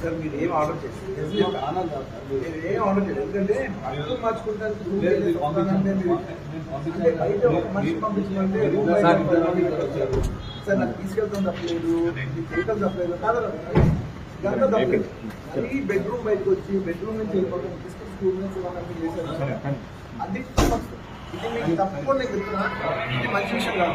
Sir మీరు ఏం order చేస్తారు మీరు ఏం ఆర్డర్ చేయలేదు? ఎందుకంటే అర్థం మార్చుకుంటారు అంటే బయట ఒక మనిషి పంపించమంటే రూమ్. సార్ నాకు తీసుకెళ్తాం తప్పలేదు. చేయటం తప్పలేదు. కాదు ఇదంతా తప్పలేదు అది బెడ్రూమ్ బయటకు వచ్చి బెడ్రూమ్ నుంచి వెళ్ళిపోతాం. తీసుకుని స్కూల్ నుంచి చేశారు. అది. ఇది మీకు తప్పకుండా నేను చెప్తున్నా. ఇది మంచి విషయం కాదు.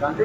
శాంతి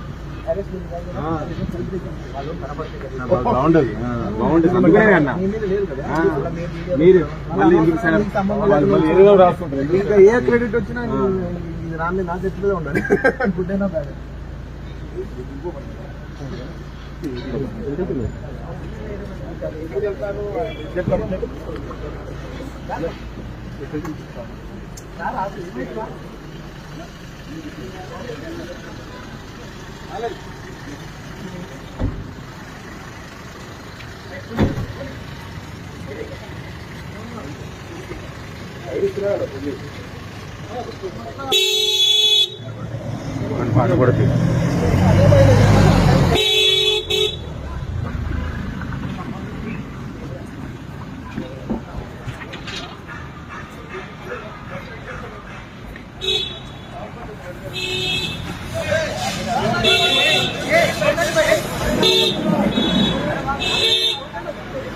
బాగుండదు బాగుంటుంది. అందుకనే అన్న. మీరు మళ్ళీ ఎందుకు రాసుకుంటారు. ఏ క్రెడిట్ వచ్చినా ఇది నా చేతిలో ఉండాలి. గుడ్ అయినా బ్యాడ్. పాట కూడా